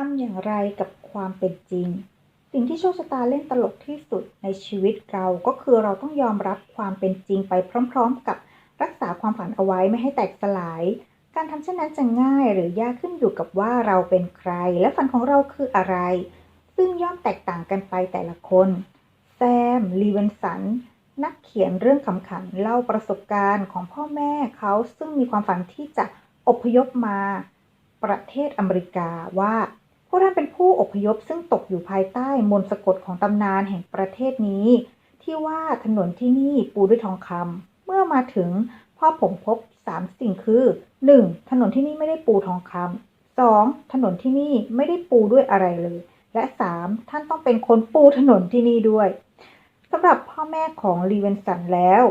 ทำอย่างไรกับความเป็นจริง สิ่งที่โชคชะตาเล่นตลกที่สุดในชีวิตเราก็คือเราต้องยอมรับความเป็นจริงไปพร้อม ๆ กับรักษาความฝันเอาไว้ไม่ให้แตกสลาย การทำเช่นนั้นจะง่ายหรือยากขึ้นอยู่กับว่าเราเป็นใคร และฝันของเราคืออะไร ซึ่งย่อมแตกต่างกันไปแต่ละคน แซม ลีเวนสัน นักเขียนเรื่องขำขันเล่าประสบการณ์ของพ่อแม่เขาซึ่งมีความฝันที่จะอพยพมา ประเทศอเมริกาว่า พวกท่านเป็นผู้อพยพซึ่งตกอยู่ภายใต้มนต์สะกดของตำนานแห่งประเทศนี้ ที่ว่าถนนที่นี่ปูด้วยทองคำเมื่อมาถึงพ่อผมพบสามสิ่งคือ 1. ถนนที่นี่ไม่ได้ปูทองคำ 2. ถนนที่นี่ไม่ได้ปูด้วยอะไรเลย และ 3. ท่านต้องเป็นคนปูถนนที่นี่ด้วยสำหรับพ่อแม่ของลีเวนสันแล้ว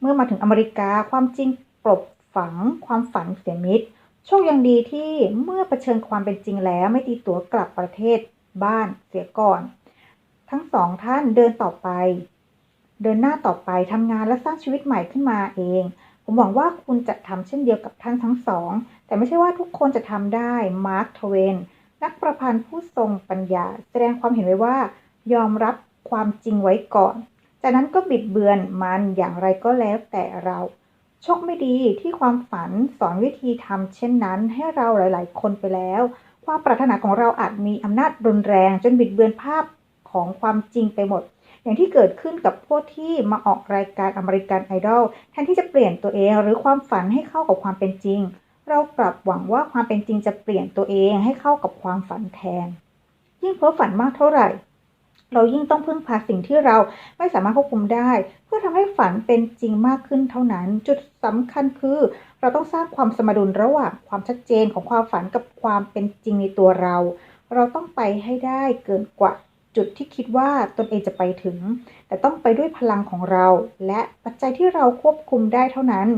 เมื่อมาถึงอเมริกาความจริงปลบฝังความฝันเสียมิตร โชคยังดีที่เมื่อเผชิญความเป็นจริงแล้วไม่ตีตัวกลับประเทศบ้านเสียก่อน ทั้งสองท่านเดินต่อไป เดินหน้าต่อไปทำงานและสร้างชีวิตใหม่ขึ้นมาเอง ผมหวังว่าคุณจะทำเช่นเดียวกับท่านทั้งสอง แต่ไม่ใช่ว่าทุกคนจะทำได้ มาร์ค ทเวน นักประพันธ์ผู้ทรงปัญญา แสดงความเห็นไว้ว่า ยอมรับความจริงไว้ก่อน จากนั้นก็บิดเบือนมันอย่างไรก็แล้วแต่เรา โชคไม่ดีที่ความฝันสอนวิธีทำเช่นนั้นให้เราหลาย ๆ คนไปแล้ว ความปรารถนาของเราอาจมีอำนาจรุนแรงจนบิดเบือนภาพของความจริงไปหมด อย่างที่เกิดขึ้นกับพวกที่มาออกรายการอเมริกันไอดอลแทนที่จะเปลี่ยนตัวเองหรือความฝันให้เข้ากับความเป็นจริง เรากลับหวังว่าความเป็นจริงจะเปลี่ยนตัวเองให้เข้ากับความฝันแทน ยิ่งเพ้อฝันมากเท่าไหร่ เรายิ่งต้องพึ่งพาสิ่งที่เราไม่สามารถควบคุมได้ เพื่อทำให้ฝันเป็นจริงมากขึ้นเท่านั้น จุดสำคัญคือ เราต้องสร้างความสมดุลระหว่างความชัดเจนของความฝันกับความเป็นจริงในตัวเรา เราต้องไปให้ได้เกินกว่าจุดที่คิดว่าตนเองจะไปถึง แต่ต้องไปด้วยพลังของเรา และปัจจัยที่เราควบคุมได้เท่านั้น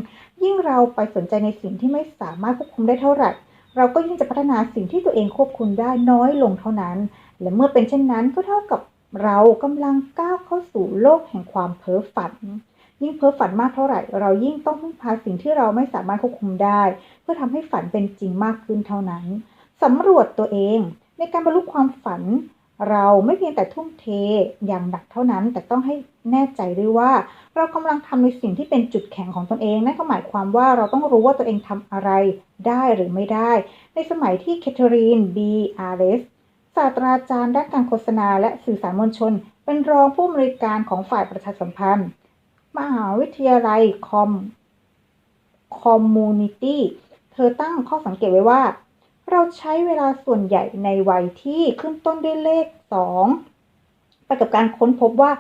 ยิ่งเราไปสนใจในสิ่งที่ไม่สามารถควบคุมได้เท่าไหร่ เราก็ยิ่งจะพัฒนาสิ่งที่ตัวเองควบคุมได้น้อยลงเท่านั้น และเมื่อเป็นเช่นนั้นก็เท่ากับ เรากำลังก้าวเข้าสู่โลกแห่งความเพ้อฝัน ยิ่งเพ้อฝันมากเท่าไหร่ เรายิ่งต้องพึ่งพาสิ่งที่เราไม่สามารถควบคุมได้ เพื่อทำให้ฝันเป็นจริงมากขึ้นเท่านั้นสำรวจตัวเอง ในการบรรลุความฝัน เราไม่เพียงแต่ทุ่มเทอย่างหนักเท่านั้น แต่ต้องให้แน่ใจด้วยว่า เรากำลังทำในสิ่งที่เป็นจุดแข็งของตนเองนั่นก็หมายความว่าเราต้องรู้ว่าตัวเองทำอะไรได้หรือไม่ได้ ในสมัยที่แคทเธอรีนบีอาร์เรส ศาสตราจารย์ด้านการโฆษณาและสื่อสารมวลชน เป็นรองผู้อำนวยการของฝ่ายประชาสัมพันธ์ มหาวิทยาลัยคอมคอมมูนิตี้ เธอตั้งข้อสังเกตไว้ว่า เราใช้เวลาส่วนใหญ่ในวัยที่ขึ้นต้นด้วยเลข 2 ไปกับการค้นพบว่า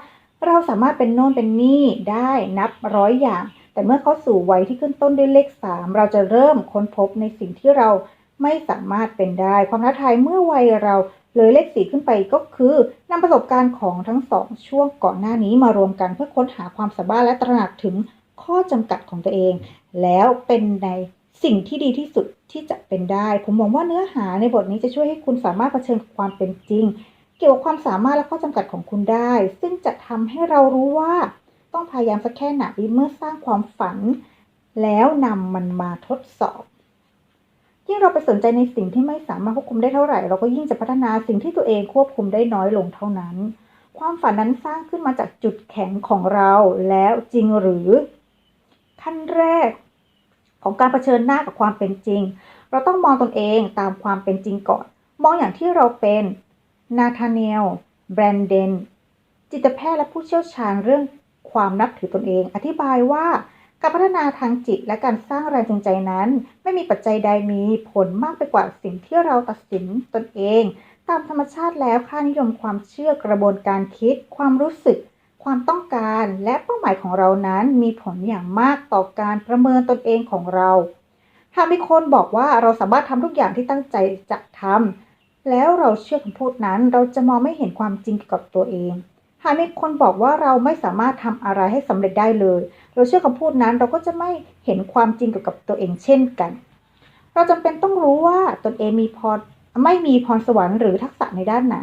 เราสามารถเป็นโน่นเป็นนี่ได้นับร้อยอย่าง แต่เมื่อเข้าสู่วัยที่ขึ้นต้นด้วยเลข 3 เราจะเริ่มค้นพบในสิ่งที่เราไม่สามารถเป็นได้ ความท้าทายเมื่อวัยเรา เลยเลขสี่ขึ้นไปก็คือนำประสบการณ์ของทั้งสองช่วงก่อนหน้านี้มารวมกันเพื่อค้นหาความสามารถและตระหนักถึงข้อจำกัดของตัวเอง แล้วเป็นในสิ่งที่ดีที่สุดที่จะเป็นได้ ผมมองว่าเนื้อหาในบทนี้จะช่วยให้คุณสามารถเผชิญกับความเป็นจริง เกี่ยวกับความสามารถและข้อจำกัดของคุณได้ ซึ่งจะทำให้เรารู้ว่าต้องพยายามสักแค่ไหนเมื่อสร้างความฝัน แล้วนำมันมาทดสอบ ยิ่งเราไปสนใจในสิ่งที่ไม่สามารถควบคุมได้เท่าไหร่ เราก็ยิ่งจะพัฒนาสิ่งที่ตัวเองควบคุมได้น้อยลงเท่านั้น ความฝันนั้นสร้างขึ้นมาจากจุดแข็งของเราแล้วจริงหรือ ขั้นแรก ของการเผชิญหน้ากับความเป็นจริง เราต้องมองตนเองตามความเป็นจริงก่อน มองอย่างที่เราเป็นนาธาเนลแบรนเดนจิตแพทย์และผู้เชี่ยวชาญเรื่องความนับถือตนเอง อธิบายว่า การพัฒนาทางจิตและการสร้างแรงจูงใจนั้น ไม่มีปัจจัยใดมีผลมากไปกว่าสิ่งที่เราตัดสินตนเอง ตามธรรมชาติแล้วค่านิยมความเชื่อกระบวนการคิด ความรู้สึก ความต้องการและเป้าหมายของเรานั้นมีผลอย่างมากต่อการประเมินตนเองของเรา หากมีคนบอกว่าเราสามารถทำทุกอย่างที่ตั้งใจจะทำแล้วเราเชื่อคำพูดนั้นเราจะมองไม่เห็นความจริงเกี่ยวกับตัวเอง หากมีคนบอกว่าเราไม่สามารถทำอะไรให้สำเร็จได้เลย เราเชื่อคำพูดนั้นเราก็จะไม่เห็นความจริงเกี่ยวกับตัวเองเช่นกัน เราจำเป็นต้องรู้ว่าตนเองมีพรไม่มีพรสวรรค์หรือทักษะในด้านไหน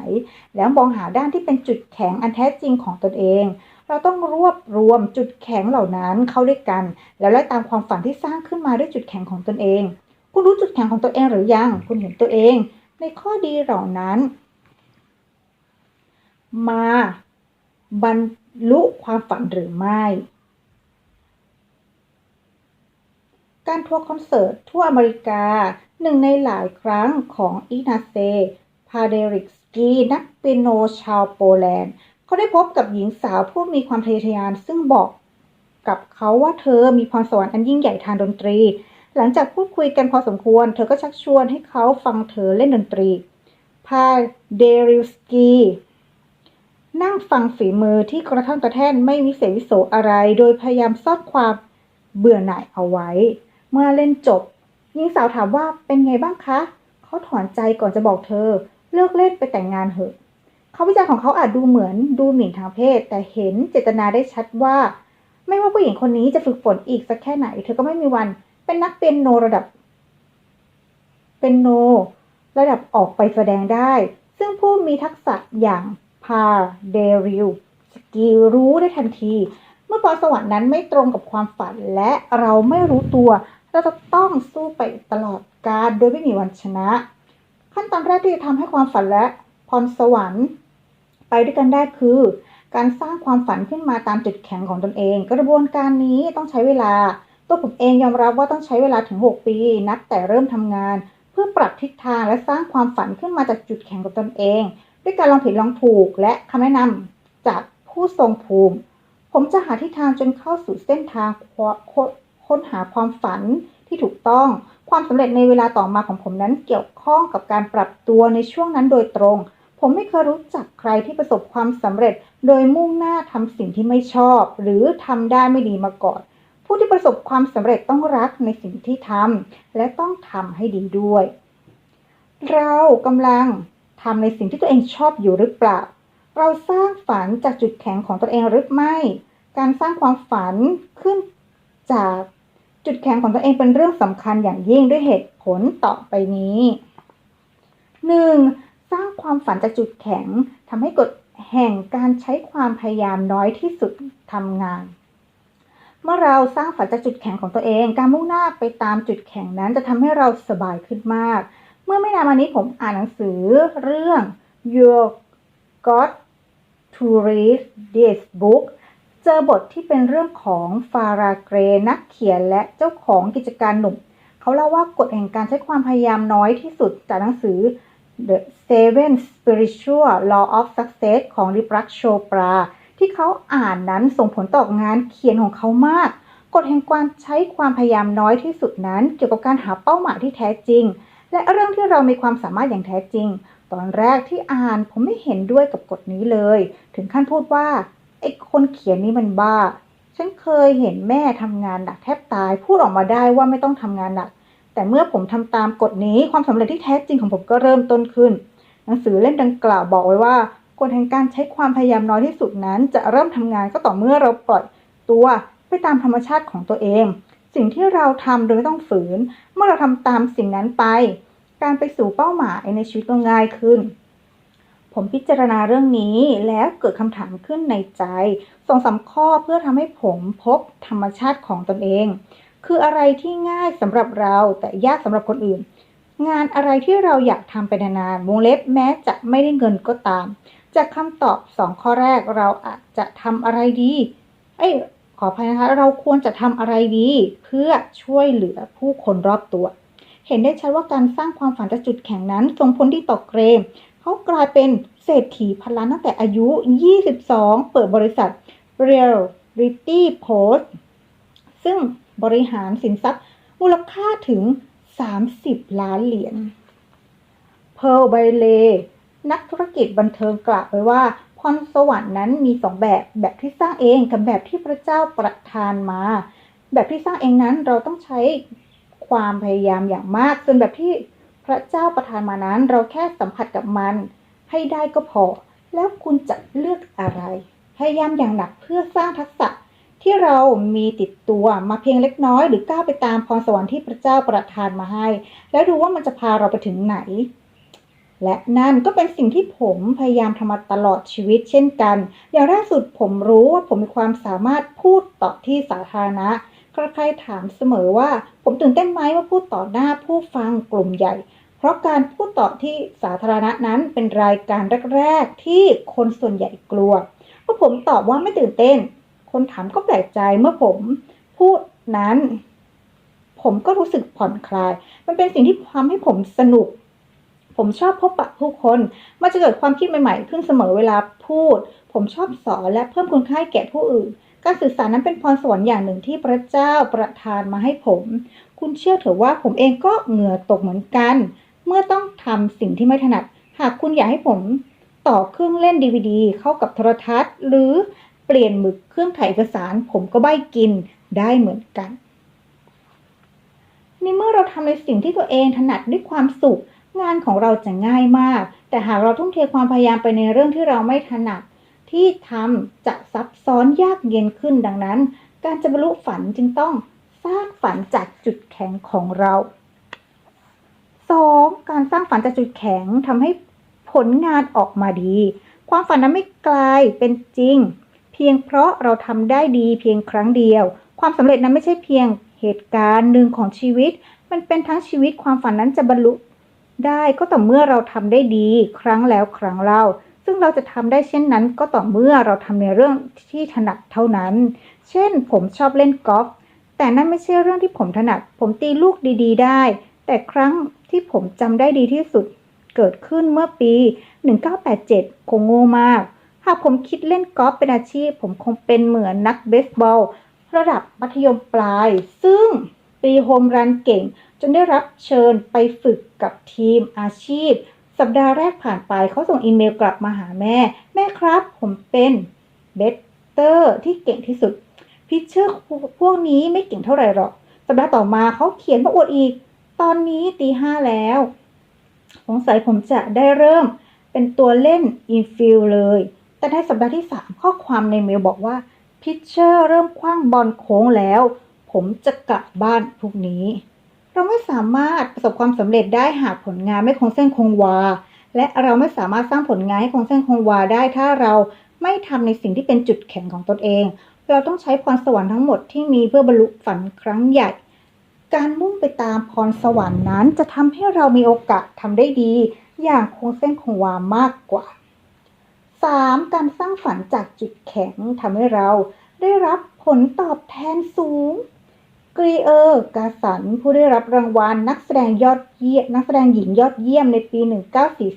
แล้วมองหาด้านที่เป็นจุดแข็งอันแท้จริงของตนเอง เราต้องรวบรวมจุดแข็งเหล่านั้นเข้าด้วยกัน แล้วไล่ตามความฝันที่สร้างขึ้นมาด้วยจุดแข็งของตนเอง คุณรู้จุดแข็งของตัวเองหรือยัง คุณเห็นตัวเอง ในข้อดีเหล่านั้น มา บรรลุความฝันหรือไม่ การทัวร์คอนเสิร์ตทั่วอเมริกาหนึ่งในหลายครั้งของอีนาเซ พาเดริกสกีนักเปียโนชาวโปแลนด์ เขาได้พบกับหญิงสาวผู้มีความทะเยอทะยานซึ่งบอกกับเขาว่าเธอมีพรสวรรค์อันยิ่งใหญ่ทางดนตรี หลังจากพูดคุยกันพอสมควร เธอก็ชักชวนให้เขาฟังเธอเล่นดนตรี พาเดริลสกี นั่งฟังฝีมือที่กระท่อนกระแท่นไม่วิเศษวิโสอะไร โดยพยายามซ่อนความเบื่อหน่ายเอาไว้ เมื่อเล่นจบหญิงสาวถามว่าเป็นไงบ้างคะ เขาถอนใจก่อนจะบอกเธอ เลิกเล่นไปแต่งงานเถอะเขาวิจารณ์ของเขาอาจดูเหมือนดูหมิ่นทางเพศ แต่เห็นเจตนาได้ชัดว่า ไม่ว่าผู้หญิงคนนี้จะฝึกฝนอีกสักแค่ไหน เธอก็ไม่มีวันเป็นนักเปียโนระดับเป็นโน ระดับออกไปแสดงได้ ซึ่งผู้มีทักษะอย่าง พาเดริลสกีรู้ได้ทันที เมื่อพรสวรรค์นั้นไม่ตรงกับความฝันและเราไม่รู้ตัวเราจะต้องสู้ไปตลอดกาลโดยไม่มีวันชนะ ขั้นตอนแรกที่จะทำให้ความฝันและพรสวรรค์ ไปด้วยกันได้คือ การสร้างความฝันขึ้นมาตามจุดแข็งของตนเอง กระบวนการนี้ต้องใช้เวลา ตัวผมเองยอมรับว่าต้องใช้เวลาถึง 6 ปี นับแต่เริ่มทำงาน เพื่อปรับทิศทางและสร้างความฝันขึ้นมาจากจุดแข็งของตนเอง ด้วยการลองผิดลองถูกและคำแนะนำจากผู้ทรงภูมิ ผมจะหาทิศทางจนเข้าสู่เส้นทางค้นหาความฝันที่ถูกต้อง ความสำเร็จในเวลาต่อมาของผมนั้นเกี่ยวข้องกับการปรับตัวในช่วงนั้นโดยตรง ผมไม่เคยรู้จักใครที่ประสบความสำเร็จ โดยมุ่งหน้าทำสิ่งที่ไม่ชอบ หรือทำได้ไม่ดีมาก่อนผู้ที่ประสบความสำเร็จต้องรักในสิ่งที่ทำและต้องทำให้ดีด้วย เรากำลัง ทำในสิ่งที่ตัวเองชอบอยู่หรือเปล่า เราสร้างฝันจากจุดแข็งของตัวเองหรือไม่ การสร้างความฝันขึ้นจากจุดแข็งของตัวเองเป็นเรื่องสำคัญอย่างยิ่งด้วยเหตุผลต่อไปนี้ 1. สร้างความฝันจากจุดแข็งทำให้กฎแห่งการใช้ความพยายามน้อยที่สุดทำงาน เมื่อเราสร้างฝันจากจุดแข็งของตัวเอง การมุ่งหน้าไปตามจุดแข็งนั้นจะทำให้เราสบายขึ้นมาก มื่อไม่นานมานี้ผมอ่านหนังสือเรื่อง Your Got to Read This Book เจอบทที่เป็นเรื่องของฟาราเกรนักเขียนและเจ้าของกิจการหนุ่ม เขาเล่าว่ากฎแห่งการใช้ความพยายามน้อยที่สุดจากหนังสือ The Seven Spiritual Law of Success ของริปรักโชปรา ที่เขาอ่านนั้นส่งผลต่องานเขียนของเขามาก กฎแห่งการใช้ความพยายามน้อยที่สุดนั้น เกี่ยวกับการหาเป้าหมายที่แท้จริง และเรื่องที่เรามีความสามารถอย่างแท้จริง ตอนแรกที่อ่านผมไม่เห็นด้วยกับกฎนี้เลย ถึงขั้นพูดว่าไอ้คนเขียนนี่มันบ้า ฉันเคยเห็นแม่ทำงานหนักแทบตาย พูดออกมาได้ว่าไม่ต้องทำงานหนัก แต่เมื่อผมทำตามกฎนี้ความสำเร็จที่แท้จริงของผมก็เริ่มต้นขึ้น หนังสือเล่มดังกล่าวบอกไว้ว่ากฎแห่งการใช้ความพยายามน้อยที่สุดนั้น จะเริ่มทำงานก็ต่อเมื่อเราปล่อยตัวไปตามธรรมชาติของตัวเอง สิ่งที่เราทำโดยไม่ต้องฝืน เมื่อเราทำตามสิ่งนั้นไป การไปสู่เป้าหมายในชีวิตก็ง่ายขึ้น ผมพิจารณาเรื่องนี้แล้วเกิดคำถามขึ้นในใจสองสามข้อเพื่อทำให้ผมพบธรรมชาติของตนเอง คืออะไรที่ง่ายสำหรับเราแต่ยากสำหรับคนอื่น งานอะไรที่เราอยากทำไปนานๆวงเล็บแม้จะไม่ได้เงินก็ตาม จากคำตอบสองข้อแรกเราอาจจะทำอะไรดี เอ้ย ขออภัยนะคะ เราควรจะทำอะไรดี เพื่อช่วยเหลือผู้คนรอบตัว เห็นได้ชัดว่าการสร้างความฝันจากจุดแข็งนั้นส่งผลดีต่อเกรม เขากลายเป็นเศรษฐีพันล้านตั้งแต่อายุ 22 เปิดบริษัท Reality Post ซึ่งบริหารสินทรัพย์มูลค่าถึง 30 ล้านเหรียญเพร์ลไบเลนักธุรกิจบันเทิงกล่าวไว้ว่า พรสวรรค์นั้นมีสองแบบ แบบที่สร้างเองกับแบบที่พระเจ้าประทานมา แบบที่สร้างเองนั้นเราต้องใช้ความพยายามอย่างมาก ส่วนแบบที่พระเจ้าประทานมานั้น เราแค่สัมผัสกับมัน ให้ได้ก็พอ แล้วคุณจะเลือกอะไร พยายามอย่างหนักเพื่อสร้างทักษะที่เรามีติดตัวมาเพียงเล็กน้อย หรือก้าวไปตามพรสวรรค์ที่พระเจ้าประทานมาให้ แล้วดูว่ามันจะพาเราไปถึงไหน และนั่นก็เป็นสิ่งที่ผมพยายามทำมาตลอดชีวิตเช่นกัน อย่างล่าสุดผมรู้ว่าผมมีความสามารถพูดต่อที่สาธารณะใครๆถามเสมอว่า ผมตื่นเต้นไหมว่าพูดต่อหน้าผู้ฟังกลุ่มใหญ่ เพราะการพูดต่อที่สาธารณะนั้นเป็นรายการแรกๆที่คนส่วนใหญ่กลัวเมื่อผมตอบว่าไม่ตื่นเต้น คนถามก็แปลกใจเมื่อผมพูดนั้น ผมก็รู้สึกผ่อนคลาย มันเป็นสิ่งที่ทำให้ผมสนุก ผมชอบพบปะผู้คน มันจะเกิดความคิดใหม่ๆ ขึ้นเสมอเวลาพูด ผมชอบสอนและเพิ่มคุณค่าให้แก่ผู้อื่น การสื่อสารนั้นเป็นพรสวรรค์อย่างหนึ่งที่พระเจ้าประทานมาให้ผม คุณเชื่อเถอะว่าผมเองก็เหงื่อตกเหมือนกัน เมื่อต้องทำสิ่งที่ไม่ถนัด หากคุณอยากให้ผมต่อเครื่องเล่นดีวดีเข้ากับโทรทัศน์ หรือเปลี่ยนหมึกเครื่องถ่ายเอกสาร ผมก็ใบกินได้เหมือนกันในเมื่อเราทำในสิ่งที่ตัวเองถนัดด้วยความสุข งานของเราจะง่ายมาก แต่หากเราทุ่มเทความพยายามไปในเรื่องที่เราไม่ถนัด ที่ทำจะซับซ้อนยากเย็นขึ้นดังนั้น การจะบรรลุฝันจึงต้องสร้างฝันจากจุดแข็งของเรา 2. การสร้างฝันจากจุดแข็งทำให้ผลงานออกมาดี ความฝันนั้นไม่กลายเป็นจริง เพียงเพราะเราทำได้ดีเพียงครั้งเดียว ความสำเร็จนั้นไม่ใช่เพียงเหตุการณ์หนึ่งของชีวิต มันเป็นทั้งชีวิตความฝันนั้นจะบรรลุ ได้ก็ต่อเมื่อเราทำได้ดีครั้งแล้วครั้งเล่า ซึ่งเราจะทำได้เช่นนั้น ก็ต่อเมื่อเราทำในเรื่องที่ถนัดเท่านั้น เช่น ผมชอบเล่นกอล์ฟแต่นั่นไม่ใช่เรื่องที่ผมถนัด ผมตีลูกดี ๆ ได้ แต่ครั้งที่ผมจำได้ดีที่สุดเกิดขึ้นเมื่อปี 1987 คงโง่มาก หากผมคิดเล่นกอล์ฟเป็นอาชีพ ผมคงเป็นเหมือนนักเบสบอล ระดับมัธยมปลาย ซึ่งตีโฮมรันเก่ง จนได้รับเชิญไปฝึกกับทีมอาชีพ สัปดาห์แรกผ่านไปเขาส่งอีเมลกลับมาหาแม่ แม่ครับ ผมเป็นเบสเตอร์ที่เก่งที่สุดพิชเชอร์พวกนี้ไม่เก่งเท่าไหร่หรอก สัปดาห์ต่อมาเขาเขียนมาอวดอีก ตอนนี้ตีห้าแล้วสงสัยผมจะได้เริ่มเป็นตัวเล่นอินฟิลเลย แต่ในสัปดาห์ที่สามข้อความในเมลบอกว่าพิชเชอร์เริ่มคว้างบอลโค้งแล้ว ผมจะกลับบ้านพรุ่งนี้ เราไม่สามารถประสบความสำเร็จได้หากผลงานไม่คงเส้นคงวา และเราไม่สามารถสร้างผลงานให้คงเส้นคงวาได้ถ้าเราไม่ทำในสิ่งที่เป็นจุดแข็งของตนเอง เราต้องใช้พรสวรรค์ทั้งหมดที่มีเพื่อบรรลุฝันครั้งใหญ่ การมุ่งไปตามพรสวรรค์นั้นจะทำให้เรามีโอกาสทำได้ดี อย่างคงเส้นคงวามากกว่า 3. การสร้างฝันจากจุดแข็งทำให้เราได้รับผลตอบแทนสูง กรีเออร์กาสัน ผู้ได้รับรางวัลนักแสดงยอดเยี่ยมนักแสดงหญิงยอดเยี่ยมในปี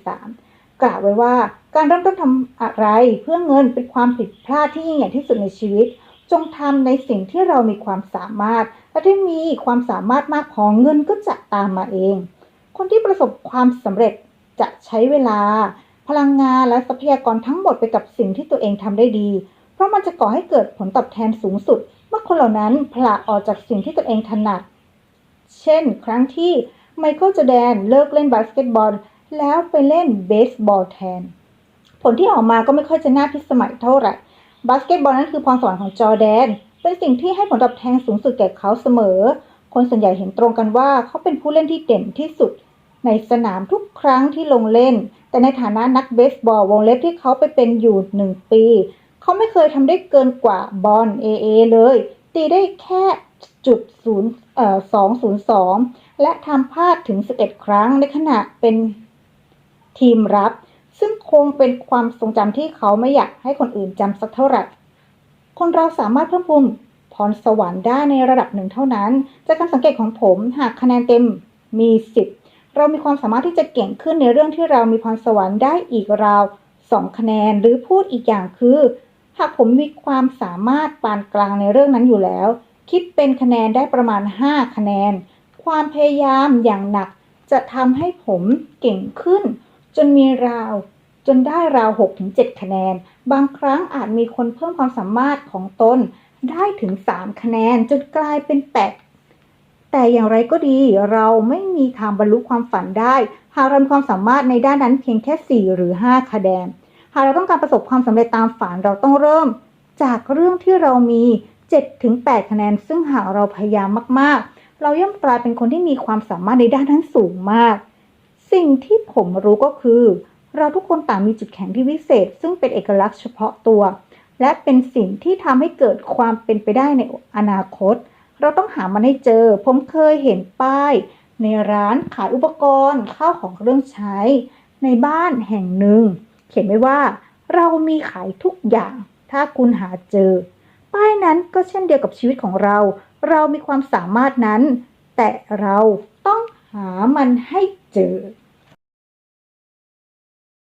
1943 กล่าวไว้ว่าการเริ่มต้นทำอะไรเพื่อเงินเป็นความผิดพลาดที่ยิ่งใหญ่ที่สุดในชีวิต จงทำในสิ่งที่เรามีความสามารถ และถ้ามีความสามารถมากพอเงินก็จะตามมาเอง คนที่ประสบความสำเร็จจะใช้เวลา พลังงานและทรัพยากรทั้งหมดไปกับสิ่งที่ตัวเองทำได้ดี เพราะมันจะก่อให้เกิดผลตอบแทนสูงสุด มื่อคนเหล่านั้นผละออกจากสิ่งที่ตัวเองถนัด เช่น ครั้งที่ไมเคิลจอแดนเลิกเล่นบาสเกตบอล แล้วไปเล่นเบสบอลแทน ผลที่ออกมาก็ไม่ค่อยจะน่าพิสมัยเท่าไหร่บาสเกตบอลนั้นคือพรสวรรค์ของจอแดน เป็นสิ่งที่ให้ผลตอบแทนสูงสุดแก่เขาเสมอ คนส่วนใหญ่เห็นตรงกันว่าเขาเป็นผู้เล่นที่เด่นที่สุด ในสนามทุกครั้งที่ลงเล่น แต่ในฐานะนักเบสบอลวงเล็บที่เขาไปเป็นอยู่หนึ่งปี เขาไม่เคยทำได้เกินกว่าบอล AA เลย ตีได้แค่จุดศูนย์เอ่อสองศูนย์สองและทำพลาดถึง 11 ครั้งในขณะเป็นทีมรับ ซึ่งคงเป็นความทรงจำที่เขาไม่อยากให้คนอื่นจำสักเท่าไหร่ คนเราสามารถเพิ่มพูนพรสวรรค์ได้ในระดับหนึ่งเท่านั้น จากการสังเกตของผมหากคะแนนเต็มมี 10 เรามีความสามารถที่จะเก่งขึ้นในเรื่องที่เรามีพรสวรรค์ได้อีกราว 2 คะแนน หรือพูดอีกอย่างคือ หากผมมีความสามารถปานกลางในเรื่องนั้นอยู่แล้ว คิดเป็นคะแนนได้ประมาณ 5 คะแนน ความพยายามอย่างหนักจะทำให้ผมเก่งขึ้น จนมีราว จนได้ราว 6-7 คะแนน บางครั้งอาจมีคนเพิ่มความสามารถของตนได้ถึง 3 คะแนนจนกลายเป็น 8 แต่อย่างไรก็ดีเราไม่มีทางบรรลุความฝันได้ หากเรามีความสามารถในด้านนั้นเพียงแค่ 4 หรือ 5 คะแนน หากเราต้องการประสบความสำเร็จตามฝันเราต้องเริ่มจากเรื่องที่เรามี 7-8 คะแนน ซึ่งหากเราพยายามมากๆ เราย่อมกลายเป็นคนที่มีความสามารถในด้านนั้นสูงมาก สิ่งที่ผมรู้ก็คือ เราทุกคนต่างมีจุดแข็งที่วิเศษ ซึ่งเป็นเอกลักษณ์เฉพาะตัว และเป็นสิ่งที่ทำให้เกิดความเป็นไปได้ในอนาคต เราต้องหามันให้เจอ ผมเคยเห็นป้าย ในร้านขายอุปกรณ์ข้าวของเครื่องใช้ ในบ้านแห่งหนึ่ง เขียนไว้ว่า เรามีขายทุกอย่าง ถ้าคุณหาเจอ ป้ายนั้นก็เช่นเดียวกับชีวิตของเรา เรามีความสามารถนั้น แต่เราต้องหามันให้เจอ